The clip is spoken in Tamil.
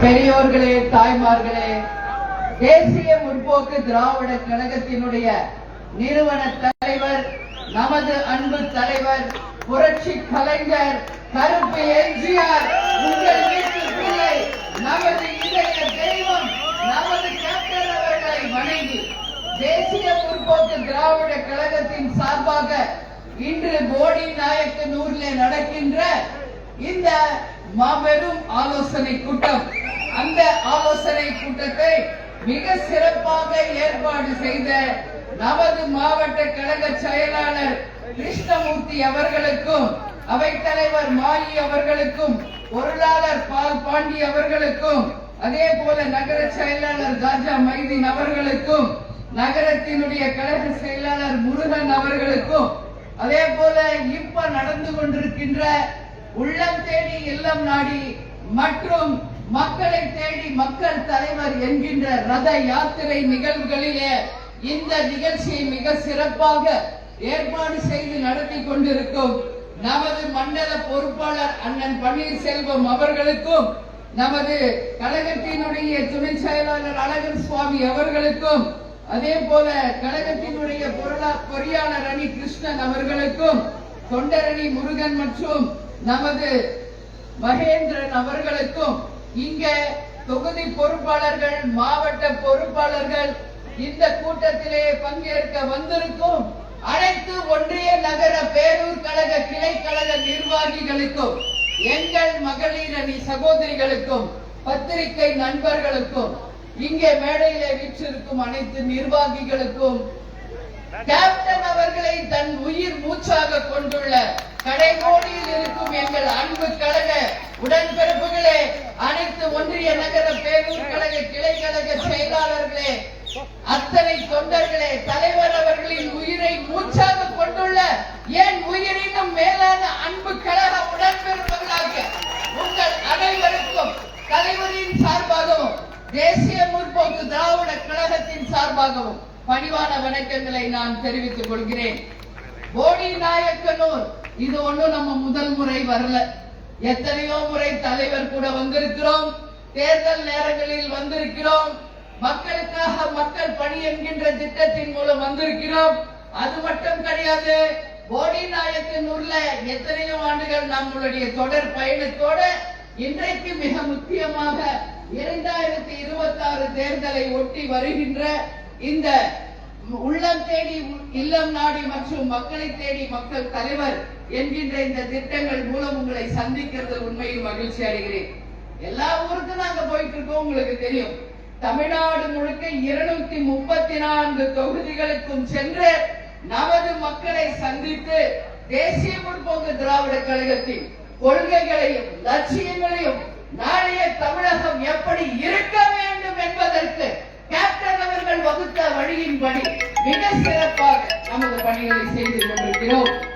பெரியோர்களே தாய்மார்களே தேசிய முற்போக்கு திராவிட கழகத்தினுடைய நிறுவன தலைவர் நமது அன்பு தலைவர் புரட்சி கலைஞர் கருப்பு எம்ஜிஆர் உங்கள் வீட்டு பிள்ளை நமது இதய தெய்வம் நமது கேப்டன் அவர்களை வணங்கி தேசிய முற்போக்கு திராவிட கழகத்தின் சார்பாக இன்று போடி நாயக்கனூரில் நடக்கின்ற இந்த மாபெரும் ஆலோசனை கூட்டம் அந்த ஆலோசனை கூட்டத்தை மிக சிறப்பாக ஏற்பாடு செய்த நமது மாவட்ட கழக செயலாளர் கிருஷ்ணமூர்த்தி அவர்களுக்கும் அவைத்தலைவர் மாயி அவர்களுக்கும் பொருளாளர் பால் பாண்டி அவர்களுக்கும் அதே போல நகர செயலாளர் ராஜா மைதீன் அவர்களுக்கும் நகரத்தினுடைய கழக செயலாளர் முருகன் அவர்களுக்கும் அதே போல இப்ப நடந்து கொண்டிருக்கின்ற உள்ளம் தேடி இல்லம் நாடி மற்றும் மக்களை தேடி மக்கள் தலைவர் என்கின்ற ரத யாத்திரை நிகழ்வுகளிலே இந்த நிகழ்ச்சியை மிக சிறப்பாக ஏற்பாடு செய்து நடத்தி கொண்டிருக்கும் நமது மண்டல பொறுப்பாளர் அண்ணன் பன்னீர்செல்வம் அவர்களுக்கும் நமது கழகத்தினுடைய துணை செயலாளர் அழகர் சுவாமி அவர்களுக்கும் அதே போல கழகத்தினுடைய பொருளா பொறியாளர் அணி கிருஷ்ணன் அவர்களுக்கும் தொண்டரணி முருகன் மற்றும் நமது மகேந்திரன் அவர்களுக்கும் இங்க தொகுதி பொறுப்பாளர்கள் மாவட்ட பொறுப்பாளர்கள் இந்த கூட்டத்திலே பங்கேற்க வந்திருக்கும் அனைத்து ஒன்றிய நகர பேரூர் கழக கிளை கழக நிர்வாகிகளுக்கும் எங்கள் மகளிர் அணி சகோதரிகளுக்கும் பத்திரிகை நண்பர்களுக்கும் இங்கே மேடையிலே வீற்றிருக்கும் அனைத்து நிர்வாகிகளுக்கும் கேப்டன் அவர்களை தன் உயிர் மூச்சாக கொண்டுள்ள கடைகோடியில் இருக்கும் எங்கள் அன்பு கழக உடன்பிறப்புகளே அனைத்து ஒன்றிய நகர பேரூர் கழக கிளை கழக செயலாளர்களே அத்தனை தொண்டர்களே தலைவர் அவர்களின் உயிரை மூச்சாக கொண்டுள்ள என் உயிரினும் மேலான அன்பு கழக உடன்பிறப்புகளாக உங்கள் அனைவருக்கும் தலைவரின் சார்பாகவும் தேசிய முற்போக்கு திராவிட கழகத்தின் சார்பாகவும் பணிவான வணக்கங்களை நான் தெரிவித்துக் கொள்கிறேன். போடி நாயக்கனூர் இது ஒண்ணும் நம்ம முதல் முறை வரல. எத்தனையோ முறை தலைவர் கூட வந்திருக்கிறோம். தேர்தல் நேரங்களில் வந்திருக்கிறோம். மக்களுக்காக மக்கள் பணி என்கின்ற திட்டத்தின் மூலம் வந்திருக்கிறோம். அது மட்டும் கிடையாது போடி நாயக்கனூர்ல எத்தனையோ ஆண்டுகள் நம்மளுடைய தொடர் பயணத்தோட இன்றைக்கு மிக முக்கியமாக இரண்டாயிரத்தி இருபத்தி ஆறு தேர்தலை ஒட்டி வருகின்ற இந்த உள்ளம் தேடி இல்லம் நாடி மற்றும் மக்களை தேடி மக்கள் தலைவர் என்கின்ற இந்த திட்டங்கள் மூலம் உங்களை சந்திக்கிறது உண்மையில் மகிழ்ச்சி அடைகிறேன். எல்லா ஊருக்கும் நாங்க போயிட்டு இருக்கோம் உங்களுக்கு தெரியும். தமிழ்நாடு முழுக்க இருநூத்தி முப்பத்தி நான்கு தொகுதிகளுக்கும் சென்று நமது மக்களை சந்தித்து தேசிய முற்போக்கு திராவிட கழகத்தின் கொள்கைகளையும் லட்சியங்களையும் நாளைய தமிழகம் எப்படி இரு மிக சிறப்பாக நமது பணிகளை செய்து கொண்டிருக்கிறோம்.